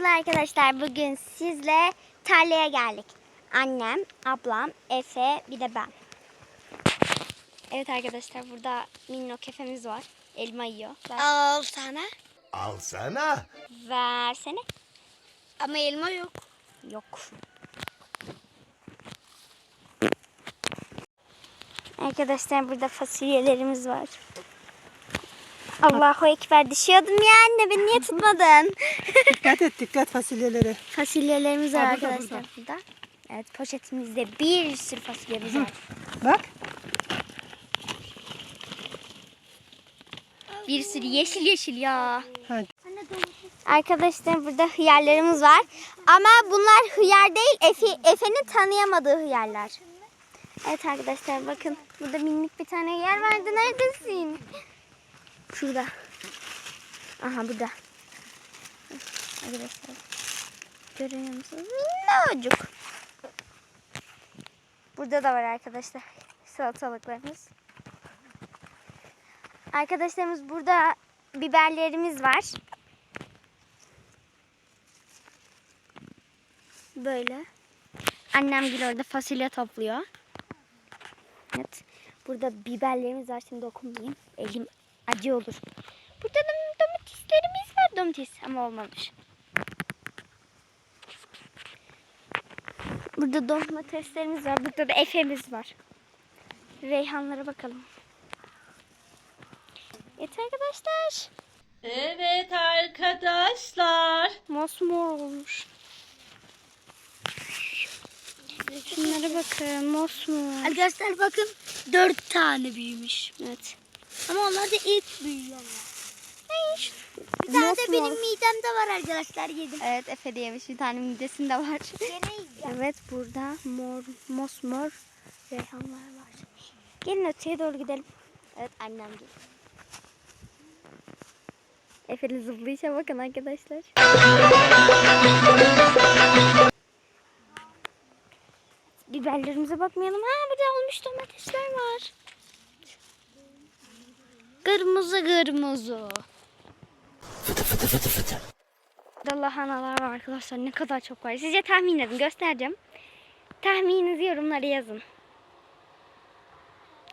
Merhabalar arkadaşlar. Bugün sizle tarlaya geldik. Annem, ablam, Efe, bir de ben. Evet arkadaşlar burada minnok Efe'miz var. Elma yiyor. Ver, Al sana. Alsana. versene. Ama elma yok. Yok. Arkadaşlar burada fasulyelerimiz var. Allahu Ekber düşüyordum ya anne beni niye tutmadın? Dikkat et dikkat fasulyelere. Fasulyelerimiz var burada, arkadaşlar burada. Evet poşetimizde bir sürü fasulyemiz var. Bak. Bir sürü yeşil yeşil ya. Ha, Arkadaşlar burada hıyarlarımız var. Ama bunlar hıyar değil Efe, Efe'nin tanıyamadığı hıyarlar. Evet arkadaşlar bakın burada minik bir tane hıyar vardı. Neredesin? Şurada. Aha burada. Arkadaşlar. Görüyor musunuz? Minnacık. Burada da var arkadaşlar. Salatalıklarımız. Arkadaşlarımız burada biberlerimiz var. Böyle. Annem gül orada fasulye topluyor. Evet. Burada biberlerimiz var. Şimdi dokunmayayım. Elim acı olur. Burada da domateslerimiz var. Domates ama olmamış. Burada domateslerimiz var. Burada da efemiz var. Reyhanlara bakalım. Evet arkadaşlar. Evet arkadaşlar. Mosmor olmuş. Şunlara bakın mosmor. Arkadaşlar bakın dört tane büyümüş. Evet. Ama onlar da ilk büyüyorlar. Bir tane de benim midemde var arkadaşlar yedim. Evet Efe de yemiş bir tane midesinde var. Gene yiyeceğim. evet burada mor mosmor reyhanlar var. Gelin öteye doğru gidelim. Evet annem geliyor. Efe'nin zıplayışa bakın arkadaşlar. Biberlerimize bakmayalım. Ha burada olmuş domatesler var. Kırmızı kırmızı. Burada lahanalar var arkadaşlar. Ne kadar çok var. Sizce tahmin edin. Göstereceğim. Tahmininizi yorumlara yazın.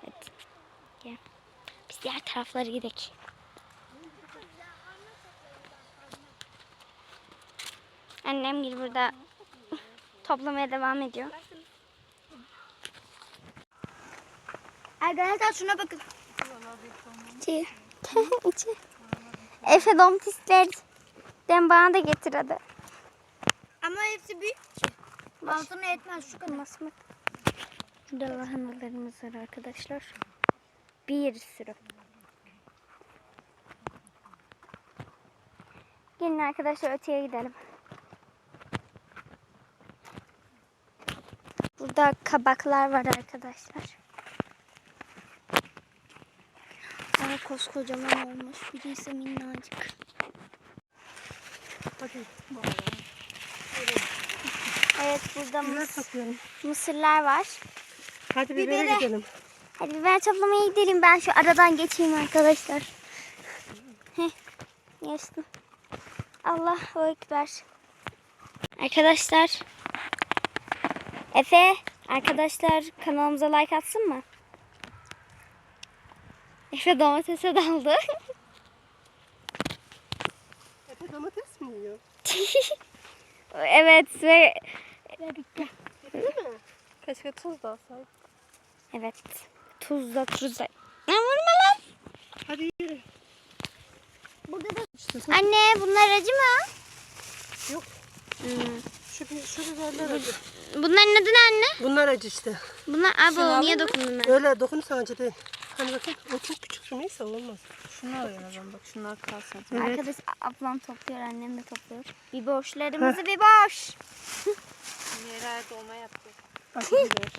Evet. Gel. Biz diğer taraflara gidelim. Annem gibi burada toplamaya devam ediyor. Arkadaşlar şuna bakın. İçi. İçi. Efe domateslerden bana da getir hadi. Ama hepsi büyük. Altına etmez şu kadar. Masmak. Burada lahanalarımız var arkadaşlar. Bir sürü. Gelin arkadaşlar öteye gidelim. Burada kabaklar var arkadaşlar. Ama koskocaman olmuş. Biri ise minnacık. Evet burada mıs- toplayalım. mısırlar var. Hadi bibere gidelim. Hadi biber toplamaya gidelim. Ben şu aradan geçeyim arkadaşlar. Heh, geçtim. Allahu Ekber. Arkadaşlar. Efe, arkadaşlar kanalımıza like atsın mı? Efe domatese daldı. Efe domates mi yiyor? evet ve Keşke tuz da alsaydı. evet tuzla tuzla. Ne vurma lan? Hadi yürü. Burada da Anne bunlar acı mı? Yok. Hmm. Şu, şu biberler acı. Bunların adı ne anne? Bunlar acı işte. Bunlar abo niye dokundun ben? Öyle dokunursan acı değil. Hani bakın o çok küçük neyse olmaz. Şunu alayım bak şunlar kalsın. Evet. Arkadaş ablam topluyor, annem de topluyor. Bir boşlarımızı bir boş. Yerel dolma biber.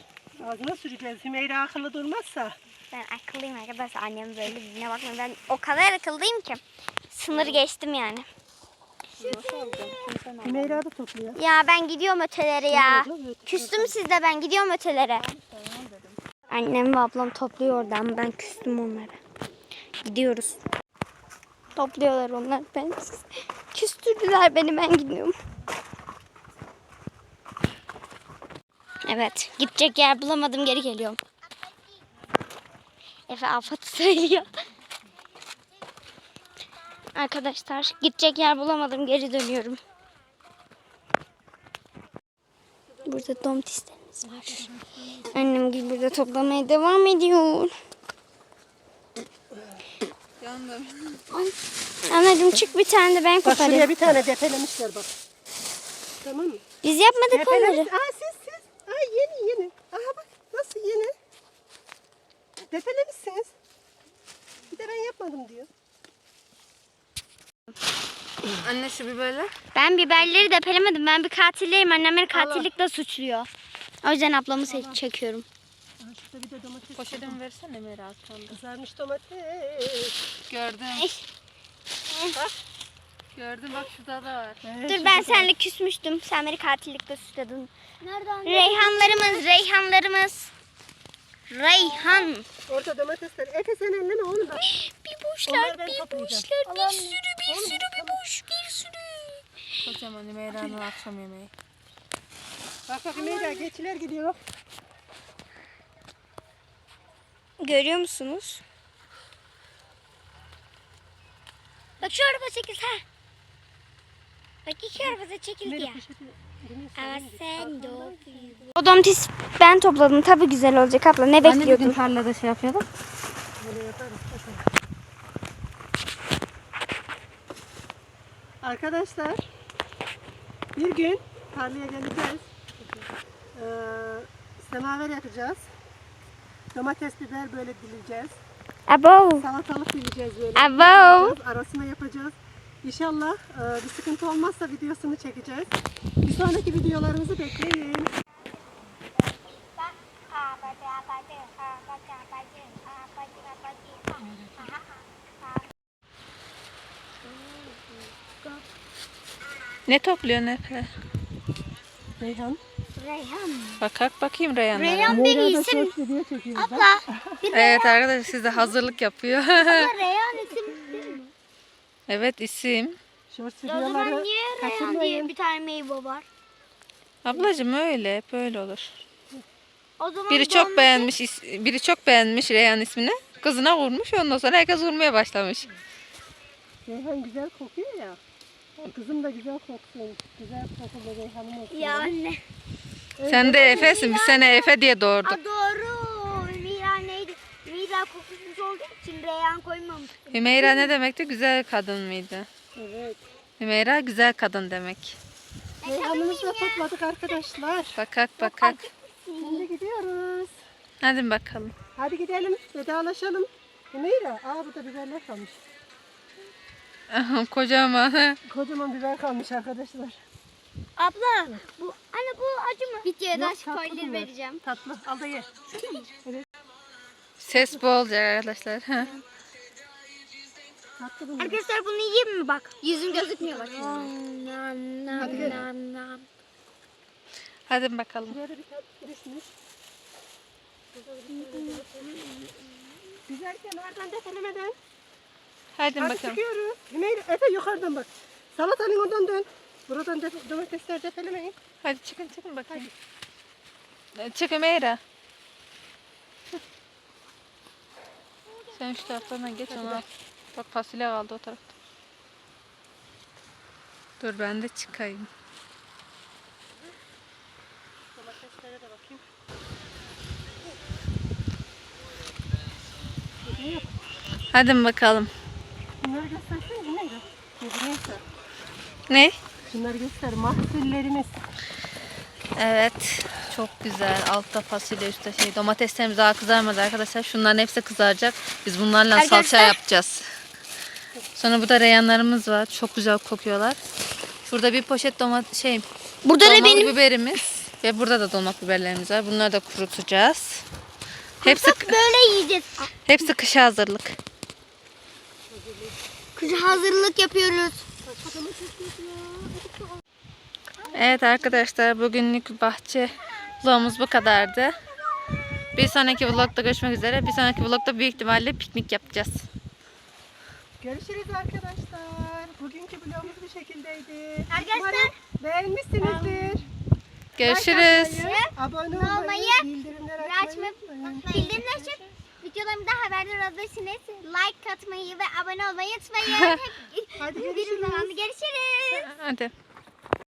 Ağzına süreceğiz. Hümeyra akıllı durmazsa. Ben akıllıyım arkadaşlar. Annem böyle dediğine bakmayın. Ben o kadar akıllıyım ki. Sınırı geçtim yani. Hümeyra da topluyor. Ya ben gidiyorum ötelere ya. Küstüm sizde ben gidiyorum ötelere. Annem ve ablam topluyor oradan. Ben küstüm onlara. Gidiyoruz. Topluyorlar onlar. Ben küstürdüler beni ben gidiyorum. Evet gidecek yer bulamadım geri geliyorum. Efe afatı söylüyor. Arkadaşlar gidecek yer bulamadım geri dönüyorum. Burada domateslerimiz var. Annem gibi burada toplamaya devam ediyor. Yandım. Anneciğim çık bir tane de ben Bak koparayım. şuraya bir tane depelemişler bak. Tamam mı? Biz yapmadık onları. Depelemiş. Aa siz siz. Aa yeni yeni. Aha bak nasıl yeni. Depelemişsiniz. Bir de ben yapmadım diyor. Anne şu biberler. Ben biberleri depelemedim. Ben bir katilleyim. Annem beni katillikle suçluyor. O yüzden ablamı se- çekiyorum. Aa, şurada bir de domates. Poşetimi versene Meral kaldı. Kızarmış domates. Gördüm. Gördüm bak şurada da var. Evet, Dur ben seninle küsmüştüm. Sen beni katillikle suçladın. Nereden? Reyhanlarımız, reyhanlarımız. Reyhan. Orada domatesler. Efe sen elleme oğlum bak. Bir Onlar boşlar, bir boşlar, bir sürü, bir sürü, bir boş, bir sürü. Kocaman Meyra'nın akşam yemeği. Bak bak Meyra geçiler gidiyor. Görüyor musunuz? Bak şu araba çekil ha. Bak iki araba da çekildi ya. Bunu Ama sen- de O domates ben topladım. Tabii güzel olacak abla. Ne bekliyordun? tarlada şey yapıyordum. Arkadaşlar bir gün tarlaya geleceğiz. Ee, semaver yapacağız. Domates, biber böyle dileceğiz. Abo. Salatalık dileceğiz böyle. Abo. Yapacağız, Arasına yapacağız. İnşallah e, bir sıkıntı olmazsa videosunu çekeceğiz. Bir sonraki videolarımızı bekleyin. Ne topluyorsun Efe? Reyhan. Reyhan. Bakak bakayım Reyhanlara. Reyhan bir isim. Abla. Evet arkadaşlar siz de hazırlık yapıyor. Reyhan isim. evet isim. Shorts O zaman videoları niye Reyhan diye bir tane meyve var? Ablacığım öyle hep öyle olur. O zaman Biri çok beğenmiş is- biri çok beğenmiş Reyhan ismini. Kızına vurmuş ondan sonra herkes vurmaya başlamış. Reyhan güzel kokuyor ya. Kızım da güzel koksun. Güzel kokulu Reyhan'ım olsun. Ya anne. Sen de Efe'sin. Biz seni Efe diye doğurduk. Aa, doğru. Mira neydi? Mira kokusuz olduğu için Reyhan koymamış. Hümeyra ne demekti? Güzel kadın mıydı? Evet. Hümeyra güzel kadın demek. Reyhan'ımızı da topladık arkadaşlar. Bakak bakak. Şimdi gidiyoruz. Hadi bakalım. Hadi gidelim. Vedalaşalım. Hümeyra. Aa burada biberler kalmış. Kocaman. Kocaman biber kalmış arkadaşlar. Abla bu anne bu acı mı? Yok, tatlı spoiler vereceğim. Tatlı. Al da ye. Ses bol olacak arkadaşlar. Bunlar. Arkadaşlar bunu yiyeyim mi bak? Yüzüm gözükmüyor bak. Hadi gel. Hadi bakalım. Da. Güzel kenardan defelemeden. Hadi Hadi bakalım. çıkıyoruz. Hümeyra, Efe yukarıdan bak. Salatanın oradan dön. Buradan def- domatesler defelemeyin. Hadi çıkın çıkın bakayım. Çık Hümeyra. Sen şu taraftan geç onu al. Bak fasulye kaldı o tarafta. Dur ben de çıkayım. Domateslere de bakayım. Hadi bakalım. Bunları göstersene Hümeyra. Neyse. Ne? Şunları göster. Mahsullerimiz. Evet. Çok güzel. Altta fasulye, üstte şey. Domateslerimiz daha kızarmadı arkadaşlar. Şunların hepsi kızaracak. Biz bunlarla salça Arkadaşlar- yapacağız. Sonra burada reyhanlarımız var. Çok güzel kokuyorlar. Şurada bir poşet domates şey Burada da benim biberimiz ve burada da dolmak biberlerimiz var. Bunları da kurutacağız. Hepsi böyle yiyeceğiz. hepsi kışa hazırlık. Kış hazırlık yapıyoruz. Evet arkadaşlar bugünlük bahçe vlogumuz bu kadardı. Bir sonraki vlogda görüşmek üzere. Bir sonraki vlogda büyük ihtimalle piknik yapacağız. Görüşürüz arkadaşlar. Bugünkü vlogumuz bu şekildeydi. Arkadaşlar- Umarım beğenmişsinizdir. Görüşürüz. Abone olmayı, bildirimleri açmayı unutmayın. Bildirimleri açıp videolarımda haberdar olabilirsiniz. Like atmayı ve abone olmayı unutmayın. Hadi görüşürüz. görüşürüz. Hadi.